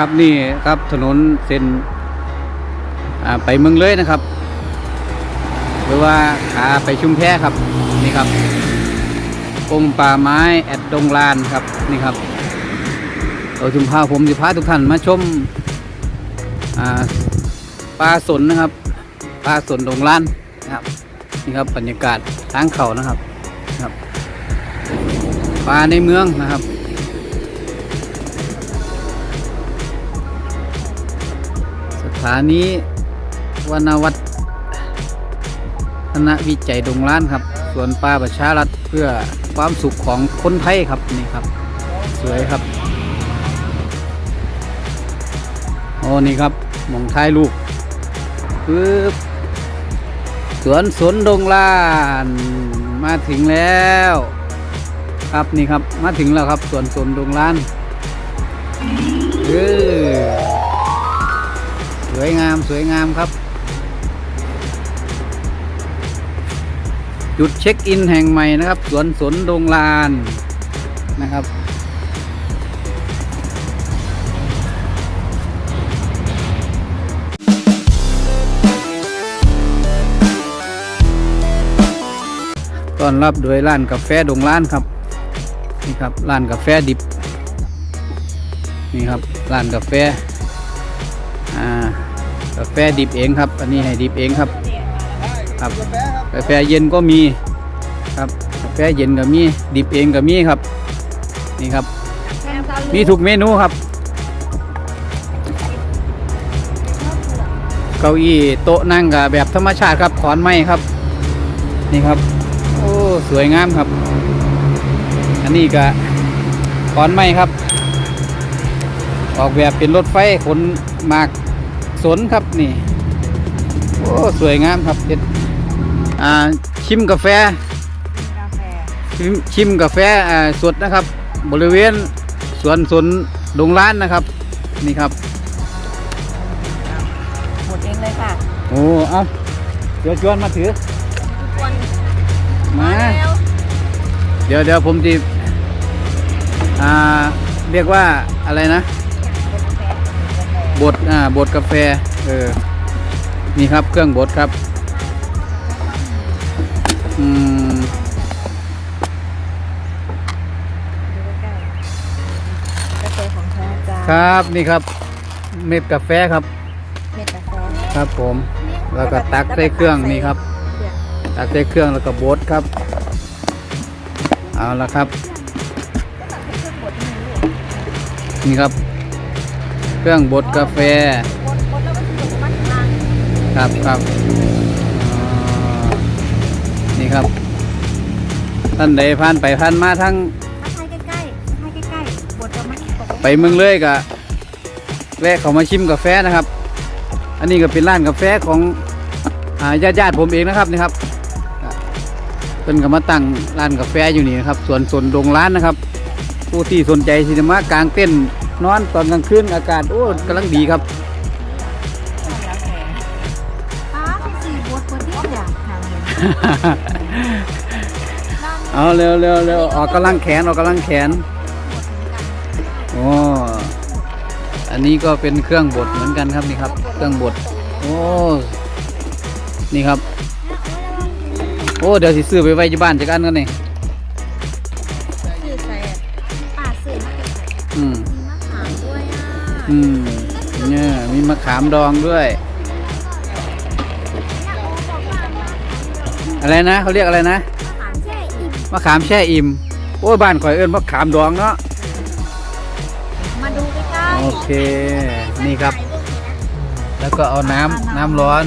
ครับนี่ครับถนนเส้นไปเมืองเลยนะครับ หรือว่าขาไปชุมแพครับนี่ครับกรมป่าไม้แอดดงลานครับนี่ครับเราชุมพาผมจะพาทุกท่านมาชมอ่าปลาสนนะครับปลาสนดงลานนะครับนี่ครับบรรยากาศทางเขานะครับนะครับปลาในเมืองนะครับ ถานีวนวัฒนวิจัยดงล้านครับสวนป่าประชารัฐเพื่อความสุขของคนไทยครับนี่ครับ สวยครับโอ้นี่ครับมองท้ายลูกปึ๊บสวนสนดงล้านมาถึงแล้ว ครับนี่ครับมาถึงแล้วครับสวนสนดงล้านเออ สวยงามสวยงามครับ จุดเช็คอินแห่งใหม่นะครับ สวนสนดงลานนะครับ ต้อนรับโดยร้านกาแฟดงล้านครับ นี่ครับร้านกาแฟดิบ นี่ครับร้านกาแฟอ่า กาแฟดิบเองครับ อันนี้ให้ดิบเองครับครับกาแฟเย็นก็มีครับกาแฟเย็นก็มีดิบเองก็มีครับ นี่ครับ มีทุกเมนูครับเก้าอี้โต๊ะนั่งกับแบบธรรมชาติครับขอนไม้ครับ นี่ครับ โอ้สวยงามครับ อันนี้ก็ขอนไม้ครับ ออกแบบเป็นรถไฟขนมาก สนครับนี่โอ้สวยงามครับเด็ดอ่าชิมกาแฟกาแฟชิมชิมกาแฟอ่าสดนะครับ บริเวณสวนสนดงล้านนะครับ นี่ครับหมดเองเลยค่ะโอ้เอาเดี๋ยวชวนมาถือทุกคนมาแล้วเดี๋ยวเดี๋ยวผมจะอ่าเรียกว่าอะไรนะ บดอ่าบดกาแฟเออนี่ครับเครื่องบดครับอืมกาแฟของแท้จ้าครับนี่ครับ เม็ดกาแฟครับ เม็ดกาแฟครับผม แล้วก็ตักใส่เครื่องนี่ครับ ตักใส่เครื่องแล้วก็บดครับ เอาละครับ นี่ครับ เครื่องบดกาแฟหมดหมดแล้วก็ถูกมัดทางครับครับอ๋อนี่ครับ ท่านใดผ่านไปผ่านมาทั้งถ้าใช้ใกล้ๆให้ใกล้ๆบดจะมัดตกไปเมืองเลยกะแวะเขามาชิมกาแฟนะครับ อันนี้ก็เป็นร้านกาแฟของอ่าญาติญาติๆผมเองนะครับนี่ครับเป็นก็มาตั้งร้านกาแฟอยู่นี่นะครับสวนสนดงร้านนะครับ ผู้ที่สนใจที่จะมากางเต้นท์ นอนตอนกลางคืนอากาศโอ้กำลังดีครับแล้วแพงป้าที่สี่บดบดที่อยากทางเลยเอาเร็วเร็วเร็วออกกำลังแขนออกกำลังแขนโอ้อันนี้ก็เป็นเครื่องบดเหมือนกันครับนี่ครับ เครื่องบดโอ้นี่ครับ โอ้เดี๋ยวสิซื้อไปไว้ที่บ้านจักอันกันนี่ อะอืมเนี่ยมีมะขามดองด้วย อะไรนะเขาเรียกอะไรนะมะขามแช่อิ่มมะขามแช่อิ่มโอ้ยบ้านข่อยเอิ้นมะขามดองเนาะมาดูใกล้ๆโอเค นี่ครับ แล้วก็เอาน้ำน้ำร้อน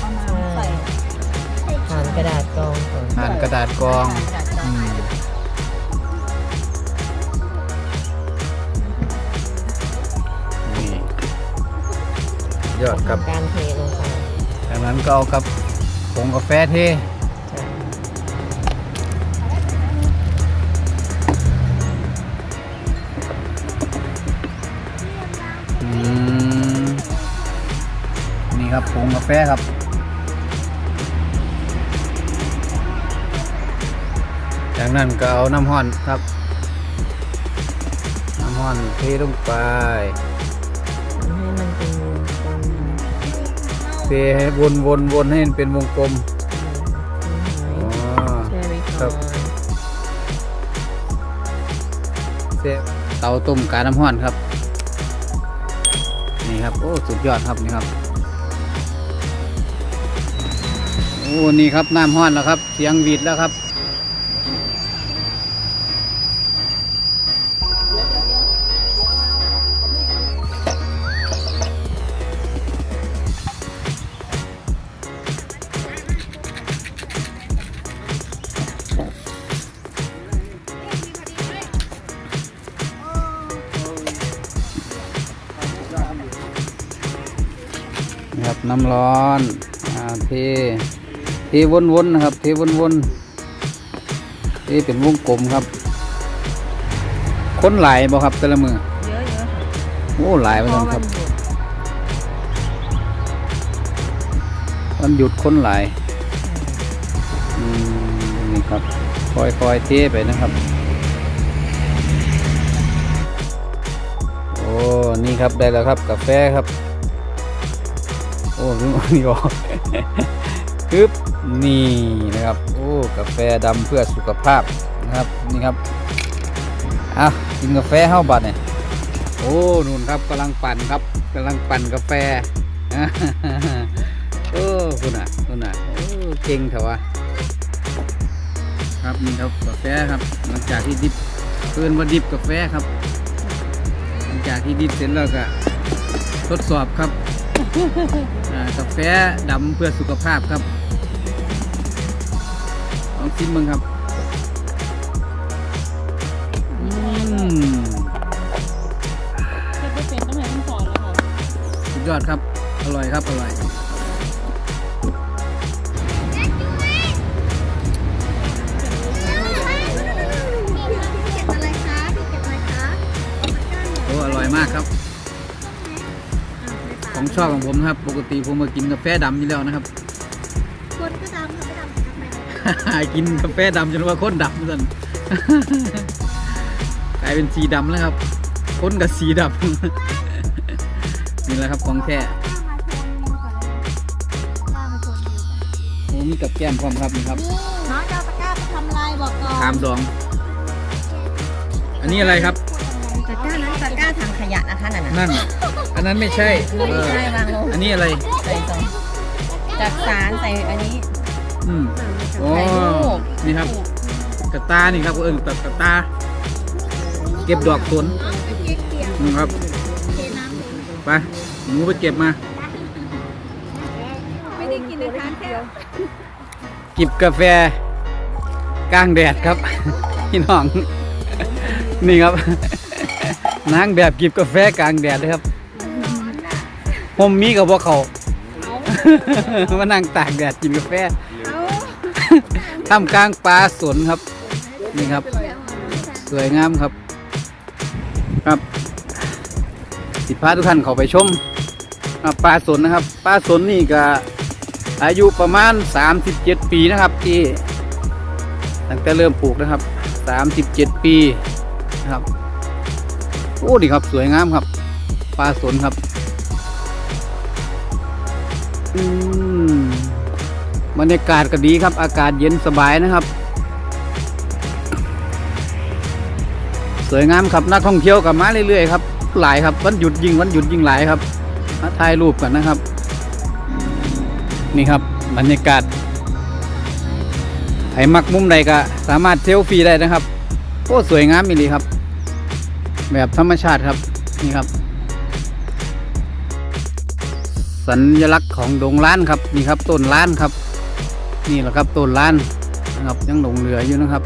เอาน้ำใส่ผ่านกระดาษกรองก่อนผ่านกระดาษกรอง ยอดครับ การเทลงไปจากนั้นก็เอากับผงกาแฟเทจ้ะอืมนี่ครับผงกาแฟครับ จากนั้นก็เอาน้ำห้อนครับ น้ำห้อนเทลงไป เทให้วนวนวนให้มันเป็นวงกลมอืมอ๋อ แช่ไว้ครัก่อบ นเทเตาต้มกาน้ำห้อนครับ นี่ครับ โอ้ สุดยอดครับนี่ครับ โอ้ นี่ครับน้ำห้อนแล้วครับ เสียงหวีดแล้วครับ นี่ครับน้ำร้อนอ่าเทเทวนๆนะครับ เทวนๆเทเป็นวงกลมครับ คนหลายบ่ครับแต่ละมือเยอะๆค่ะโอ้หลายเพมาราะกคมัรับนหยุดวันหยุดคนหลายอืมนี่ครับคอยคอยๆเทไปนะครับ โอ้ นี่ครับได้แล้วครับกาแฟครับ โอ้ลืมเอานี่ออกปึ๊บนี่นะครับ โอ้กาแฟดำเพื่อสุขภาพนะครับนี่ครับอะกินกาแฟเฮ้าบัดเนี่ยโอ้นู่นครับกำลังปั่นครับกำลังปั่นกาแฟโอ้คุณอะคุณอะโอ้เก่งเถอะวะครับนี่ครับกาแฟครับ หลังจากที่ดิบเพื่อนว่าดิบกาแฟครับ หลังจากที่ดิบเสร็จแล้วก็ทดสอบครับ กาแฟดำเพื่อสุขภาพครับลองชิมมึงครับอืมเช็ดไม่เป็นต้องให้ต้องสอนแล้วค่ะสุดยอดครับ อร่อยครับ อร่อยโอ้อร่อยมากครับ ของชอบของผมนะครับ ปกติผมมากินกาแฟดำอยู่แล้วนะครับ คนก็ดำค่ะไม่ดำทำไมกินกาแฟดำจนว่าคนดำสัน กลายเป็นสีดำแล้วครับคนกับสีดำ นี่แหละครับของแท้ป้ามาชนวิวก่อนโอ้มีกับแก้มพร้อมครับนี่ครับน้องจะเอาตะกร้าไปทำอะไรบอกก่อนคามดอง อันนี้อะไรครับ ตะกร้านั้นตะกร้าถังขยะนะคะนั่นน่ะนั่นอั นนั้นไม่ใช่ไม่ใช่วางลงอันนี้อะไรใส่ตรงจากสารใส่อันนี้อืมโอ้ถ่ายรูปนี่ครับกระตานี่ครับเออตัดกระตา เก็บดอกสนเก๊กเปียกนี่ครับเทน้ำเลยไปหนูไปเก็บมาไม่ได้กินในทานแค่จิบกาแฟกลางแดดครับพี่น้องนี่ครับนางแบบกิบกาแฟกลางแดดเลยครับ ผมมีกับพวกเขา มานั่งตากแดดกินกาแฟท่ามกลางปลาสนครับ นี่ครับ สวยงามครับ ครับ สิพาทุกท่านเข้าไปชมอ่าปลาสนนะครับ ปลาสนนี่ก็อายุประมาณ 37 ปีนะครับที่ตั้งแต่เริ่มปลูกนะครับ 37 ปีนะครับ โอ้ดีครับสวยงามครับ ปลาสนครับ บรรยากาศก็ดีครับ อากาศเย็นสบายนะครับ สวยงามครับนักท่องเที่ยวกับมาเรื่อยๆครับหลายครับวันหยุดยิงวันหยุดยิงหลายครับมาถ่ายรูปกันนะครับ นี่ครับบรรยากาศใครมักมุมใดก็สามารถเซลฟี่ได้นะครับโอ้สวยงามอีหลีครับ แบบธรรมชาติครับนี่ครับ สัญลักษณ์ของดงล้านครับนี่ครับต้นล้านครับ นี่แหละครับต้นล้านนะครับยังหลงเหลืออยู่นะครับ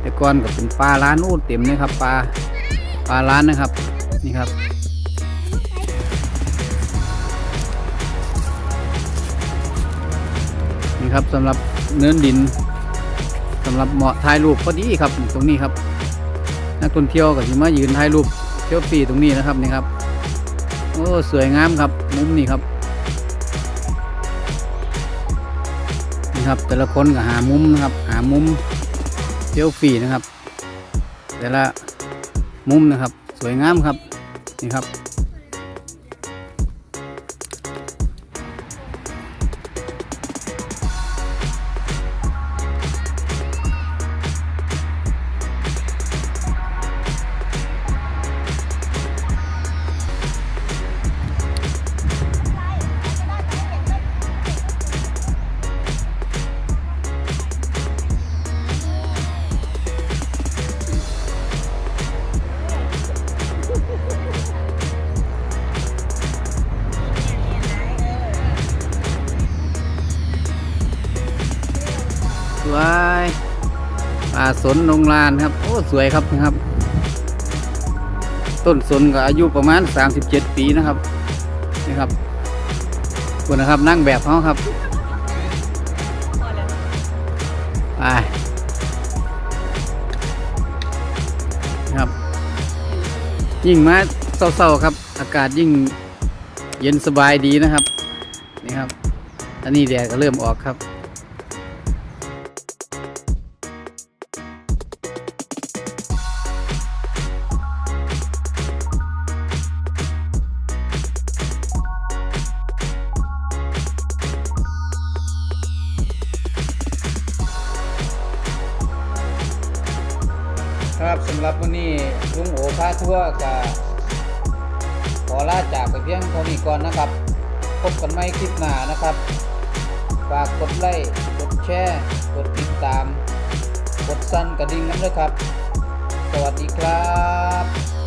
แต่ก่อนก็เป็นปลาล้านโอ้เต็มเลยครับปลาปลาล้านนะครับนี่ครับนี่ครับสำหรับเนื้อดินสำหรับเหมาะถ่ายรูปพอดีครับตรงนี้ครับ นักท่องเที่ยวก็สิมายืนถ่ายรูปเที่ยวฟรีตรงนี้นะครับนี่ครับโอ้สวยงามครับมุมนี้ครับ ครับ แต่ละคนก็หามุมนะครับ หามุมเที่ยวฟรีนะครับ แต่ละมุมนะครับ สวยงามครับนี่ครับ สนนงลานครับ โอ้สวยครับนะครับ ต้นสนก็อายุประมาณ 37 ปีนะครับนี่ครับคุณนะครับนั่งแบบเขาครับไปครับ ยิ่งมาเศร้าๆครับ อากาศยิ่งเย็นสบายดีนะครับนี่ครับอันนี้แดดก็เริ่มออกครับครับ เพื่อกับขอลาจากไปเพียงเท่านี้ก่อนนะครับ พบกันใหม่คลิปหน้านะครับ ฝากกดไลค์ กดแชร์ กดติดตาม กดสั่นกระดิ่งนั้นด้วยครับ สวัสดีครับ